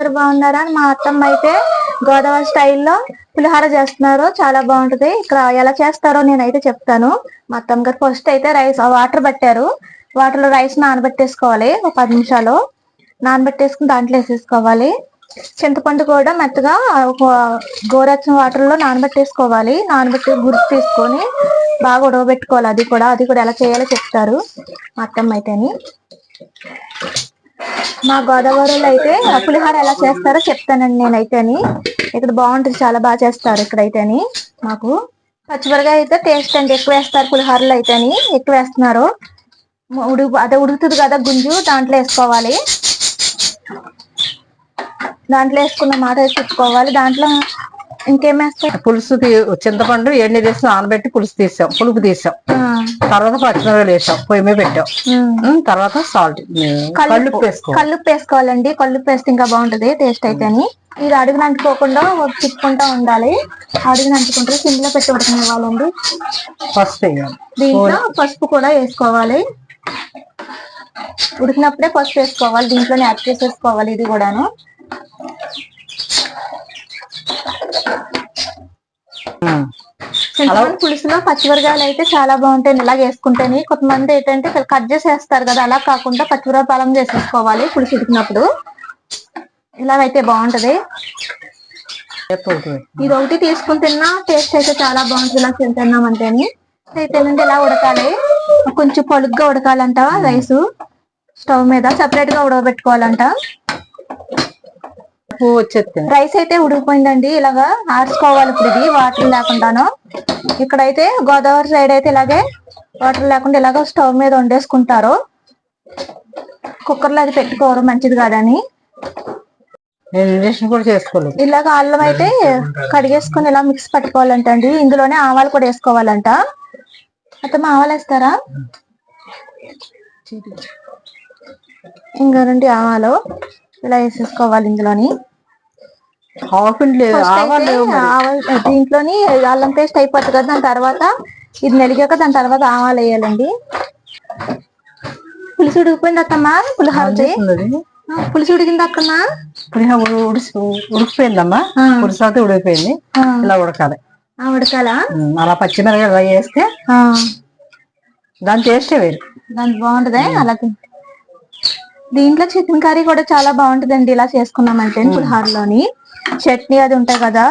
అందరు బాగున్నారా మా అత్తమ్మ అయితే గోదావరి స్టైల్లో పులిహోర చేస్తున్నారు. చాలా బాగుంటది. ఇక్కడ ఎలా చేస్తారో నేనైతే చెప్తాను. మా అత్తమ్మ గారు ఫస్ట్ అయితే రైస్ వాటర్ పట్టారు. వాటర్లో రైస్ నానబెట్టేసుకోవాలి. ఒక పది నిమిషాలు నానబెట్టేసుకుని దాంట్లో వేసేసుకోవాలి. చింతపండు కూడా మెత్తగా ఒక గోరచ్చిన వాటర్లో నానబెట్టేసుకోవాలి. నానబెట్టి గుర్తు తీసుకొని బాగా ఉడవబెట్టుకోవాలి. అది కూడా అది కూడా ఎలా చేయాలో చెప్తారు మా అత్తమ్మ అయితేని. మా గోదావరిలో అయితే పులిహోర ఎలా చేస్తారో చెప్తానండి నేనైతేని. ఇక్కడ బాగుంటుంది చాలా బాగా చేస్తారు ఇక్కడైతేని మాకు. పచ్చిమిరకాయ అయితే టేస్ట్ అండి ఎక్కువ వేస్తారు పులిహోరలో అయితేని ఎక్కువ వేస్తున్నారు. ఉడుకు అదే ఉడుకుతుంది కదా గుంజు దాంట్లో వేసుకోవాలి. దాంట్లో వేసుకున్న మాట వేసి తిప్పుకోవాలి దాంట్లో ఇంకేం వేస్తారు? పులుసు తీ- చింతపండు ఎన్ని తీసి నానబెట్టి పులుసు తీసాం పులుపు తీసాం. తర్వాత పచ్చిమిరపకాయలు వేసాం. పొయ్యి మీద పెట్టాం. తర్వాత సాల్ట్ కళ్ళు వేసుకో కల్లుప్పు వేసుకోవాలండి కల్లుప్పు వేస్తే ఇంకా బాగుంటది టేస్ట్ అయితేని ఇది అడుగున అంటుకోకుండా తిప్పుకుంటా ఉండాలి. అడుగున అంటుకుంటే సింగిల్ పెట్టి ఉడకనివ్వాలండి. పసుపు దీంట్లో పసుపు కూడా వేసుకోవాలి. ఉడికినప్పుడే పసుపు వేసుకోవాలి. దీంట్లోనే యాడ్ చేసేసుకోవాలి ఇది కూడాను. చింతపండు పులుసులో పచ్చిమిరకాయలు అయితే చాలా బాగుంటాయి ఇలా వేసుకుంటేనే. కొంతమంది ఏంటంటే కట్ చేసేస్తారు కదా అలా కాకుండా పచ్చిమిరపాలం చేసేసుకోవాలి పులుసు ఉడికినప్పుడు. ఇలాగైతే బాగుంటది. ఇది ఒకటి తీసుకుని తిన్నా టేస్ట్ అయితే చాలా బాగుంటుంది. ఇలా తింటున్నామంటేని అయితే ఇలా ఉడకాలి. కొంచెం పలుగ్గా ఉడకాలంట రైస్. స్టవ్ మీద సపరేట్గా ఉడకబెట్టుకోవాలంట. పువ్వు వచ్చేస్తుంది. రైస్ అయితే ఉడికిపోయిందండి. ఇలాగా ఆర్చుకోవాలి ఇప్పుడు ఇది వాటర్ లేకుండాను. ఇక్కడైతే గోదావరి సైడ్ అయితే ఇలాగే వాటర్ లేకుండా ఇలాగ స్టవ్ మీద వండేసుకుంటారు. కుక్కర్లో అది పెట్టుకోరు మంచిది కాదని. కూడా చేసుకోలేదు. ఇలాగ అల్లం అయితే కడిగేసుకొని ఇలా మిక్స్ పట్టుకోవాలంట అండి ఇందులోనే ఆవాలు కూడా వేసుకోవాలంట. అత్తమ్మ ఆవాలు వేస్తారా? ఇంకా రెండు ఆవాలు ఇలా వేసేసుకోవాలి ఇందులోని. ఆవాలు దీంట్లోని అల్లం పేస్ట్ అయిపోతుంది కదా దాని తర్వాత ఇది నలిగాక దాని తర్వాత ఆవాలు వేయాలండి. పులుసు ఉడికిపోయింది అత్తమ్మా పులిహోరది పులుసు ఉడికింది అత్తమ్మా? పులిహోర ఉడికిపోయిందమ్మా. పులుసు అయితే ఉడికిపోయింది. ఇలా ఉడకాలి. ఆ, ఉడకాలా? అలా పచ్చిమిరపకాయలు అలా వేస్తే దాని టేస్టే వేరు. దాని బాగుంటది అలా. దీంట్లో చికెన్ కర్రీ కూడా చాలా బాగుంటదండి ఇలా చేసుకున్నామంటే పులిహోరలోని. చట్నీ అది ఉంటాయి కదా.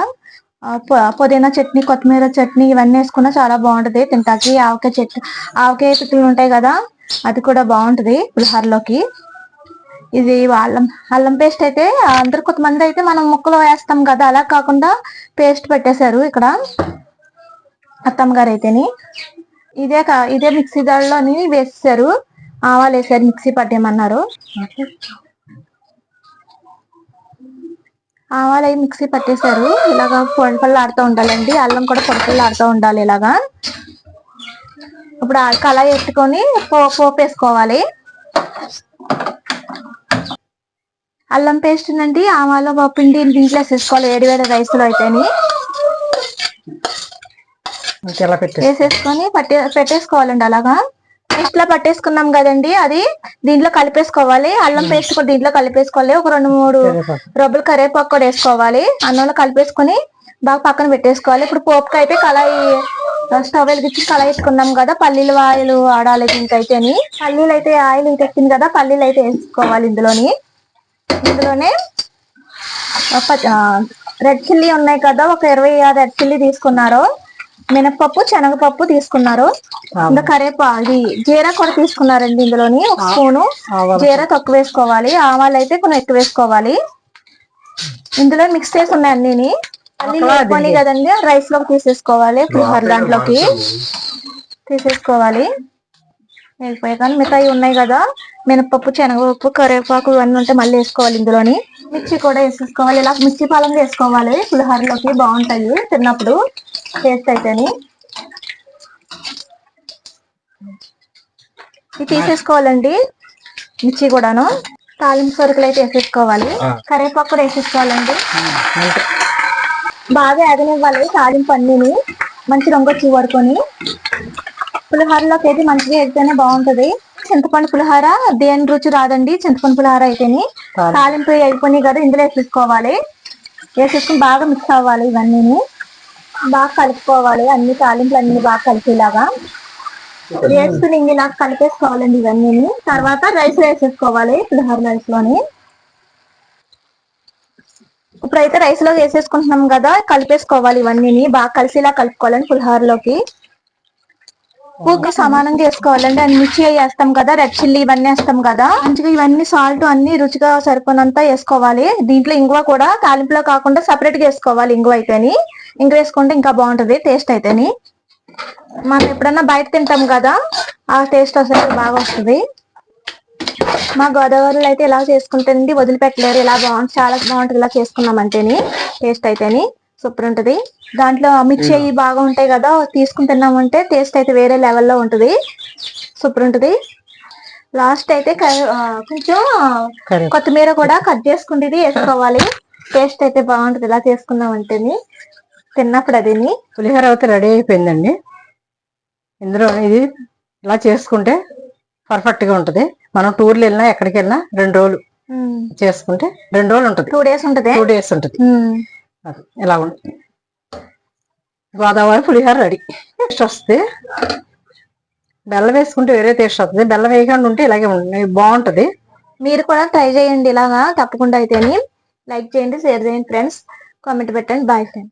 పుదీనా చట్నీ కొత్తిమీర చట్నీ ఇవన్నీ వేసుకున్నా చాలా బాగుంటది తింటాకి ఆవకాయ చట్నీ ఆవకాయ పిక్కలు ఉంటాయి కదా అది కూడా బాగుంటది పులిహారలోకి. ఇది అల్లం అల్లం పేస్ట్ అయితే అందరు కొంతమంది అయితే మనం ముక్కలు వేస్తాం కదా అలా కాకుండా పేస్ట్ పెట్టేశారు ఇక్కడ అత్తమ్మ గారు అయితేని. ఇదే కా ఇదే మిక్సీ దాడిలోని వేసేసారు ఆవాలు వేసారు మిక్సీ పట్టేయమన్నారు. ఆవాలు అవి మిక్సీ పట్టేశారు. ఇలాగా పొడి ఆడుతూ ఉండాలండి. అల్లం కూడా పొడి ఆడుతూ ఉండాలి ఇలాగా. ఇప్పుడు ఆ కళాయి ఎత్తుకొని పో పోపు వేసుకోవాలి అల్లం పేస్ట్ నండి ఆవాలు పిండి దీంట్లో వేసేసుకోవాలి. వేడి వేడి రైస్లో అయితేని వేసేసుకొని పట్టే పెట్టేసుకోవాలండి అలాగా. పేస్ట్ లా పట్టేసుకున్నాం కదండి. అది దీంట్లో కలిపేసుకోవాలి. అల్లం పేస్ట్ కూడా దీంట్లో కలిపేసుకోవాలి. ఒక రెండు మూడు. రబ్బులు కరివేపాకు కూడా వేసుకోవాలి. అన్నంలో కలిపేసుకొని బాగా పక్కన పెట్టేసుకోవాలి. ఇప్పుడు పోపుకి అయితే కళాయి స్టవ్ వెలిగించి కళాయి వేసుకున్నాం కదా. పల్లీలు ఆయిల్ ఆడాలి దీనికైతేని పల్లీలు అయితే ఆయిల్ తెచ్చింది కదా పల్లీలు అయితే వేసుకోవాలి ఇందులోని. ఇందులోనే రెడ్ చిల్లీ ఉన్నాయి కదా ఒక ఇరవై ఆరు రెడ్ చిల్లీ తీసుకున్నారు. మినపప్పు శనగపప్పు తీసుకున్నారు. ఇంకా కరేపా జీరా కూడా తీసుకున్నారండి ఇందులోని. ఒక స్పూను. జీరా తక్కువ వేసుకోవాలి. ఆవాలు అయితే కొంచెం ఎక్కువ వేసుకోవాలి. ఇందులో మిక్స్ చేసి ఉన్నాయి అన్ని కదండి. రైస్లోకి తీసేసుకోవాలి. పులిహోర దాంట్లోకి తీసేసుకోవాలి. వేగిపోయాక మిగతాయి ఉన్నాయి కదా. మినపప్పు శనగపప్పు కరివేపాకు ఇవన్నీ ఉంటే మళ్ళీ వేసుకోవాలి ఇందులోని. మిర్చి కూడా వేసేసుకోవాలి. ఇలా మిర్చి పాలం వేసుకోవాలి. పులిహోరలోకి బాగుంటాయి తిన్నప్పుడు. టేస్ట్ అయితేని. ఇది తీసేసుకోవాలండి. మిర్చి కూడాను. తాలింపు సరుకులు అయితే వేసేసుకోవాలి. కరివేపాకు కూడా వేసేసుకోవాలండి. బాగా ఎగనివ్వాలి తాలింపు అన్నిని. మంచి రంగు వచ్చి వరకొని. పులిహోరలోకి అయితే మంచిగా అయితేనే బాగుంటది. చింతపండు పులిహోర దేని రుచి రాదండి. చింతపండు పులిహోర అయితేనే తాలింపు. అయిపోయినాయి కదా ఇందులో వేసేసుకోవాలి. వేసేసుకుని బాగా మిక్స్ అవ్వాలి ఇవన్నీ బాగా కలుపుకోవాలి అన్ని తాలింపులు అన్ని బాగా కలిపేలాగా వేసుకుని ఇంక ఇలా కలిపేసుకోవాలండి ఇవన్నీ తర్వాత రైస్ వేసేసుకోవాలి పులిహోర రైస్లోని ఇప్పుడైతే రైస్లో వేసేసుకుంటున్నాం కదా కలిపేసుకోవాలి ఇవన్నీ బాగా కలిసేలా కలుపుకోవాలండి పులిహోరలోకి. ఉప్పు సమానం చేసుకోవాలండి. అది మిర్చి వేస్తాం కదా రెడ్ చిల్లీ ఇవన్నీ వేస్తాం కదా. మంచిగా ఇవన్నీ సాల్ట్ అన్ని రుచిగా సరిపోనంత వేసుకోవాలి. దీంట్లో ఇంగువ కూడా తాలింపులో కాకుండా సపరేట్గా వేసుకోవాలి ఇంగువ అయితేని. ఇంగువ వేసుకుంటే ఇంకా బాగుంటది టేస్ట్ అయితేని. మనం ఎప్పుడన్నా బయట తింటాం కదా ఆ టేస్ట్ అసలు బాగా వస్తుంది. మా గోదావరిలో అయితే ఇలా చేసుకుంటేనండి వదిలిపెట్టలేరు. ఇలా బాగుంటుంది చాలా బాగుంటుంది ఇలా చేసుకున్నామంటేని టేస్ట్ అయితేని. సూపర్ ఉంటది దాంట్లో మిర్చి అవి బాగా ఉంటాయి కదా తీసుకుని తిన్నామంటే టేస్ట్ అయితే వేరే లెవెల్లో ఉంటది. సూపర్ ఉంటది లాస్ట్ అయితే కొంచెం కొత్తిమీర కూడా కట్ చేసుకుంటేది వేసుకోవాలి. టేస్ట్ అయితే బాగుంటది. ఇలా చేసుకున్నామంటేని తిన్నప్పుడు అదిని. పులిహోర అయితే రెడీ అయిపోయిందండి. ఇందులో ఇది ఇలా చేసుకుంటే పర్ఫెక్ట్గా ఉంటది. మనం టూర్లు వెళ్ళినా ఎక్కడికి వెళ్ళినా రెండు రోజులు చేసుకుంటే రెండు రోజులు ఉంటది. టూ డేస్ ఉంటది. టూ డేస్ ఉంటది. అది ఇలా ఉంటుంది? గోదావరి పులిహోర రెడీ. టేస్ట్ వస్తే బెల్లం వేసుకుంటే వేరే టేస్ట్ వస్తుంది. బెల్లం వేయకుండా ఉంటే ఇలాగే ఉంటుంది. బాగుంటది. మీరు కూడా ట్రై చేయండి. ఇలాగా తప్పకుండా అయితేని లైక్ చేయండి షేర్ చేయండి ఫ్రెండ్స్. కామెంట్ పెట్టండి. Bye friends.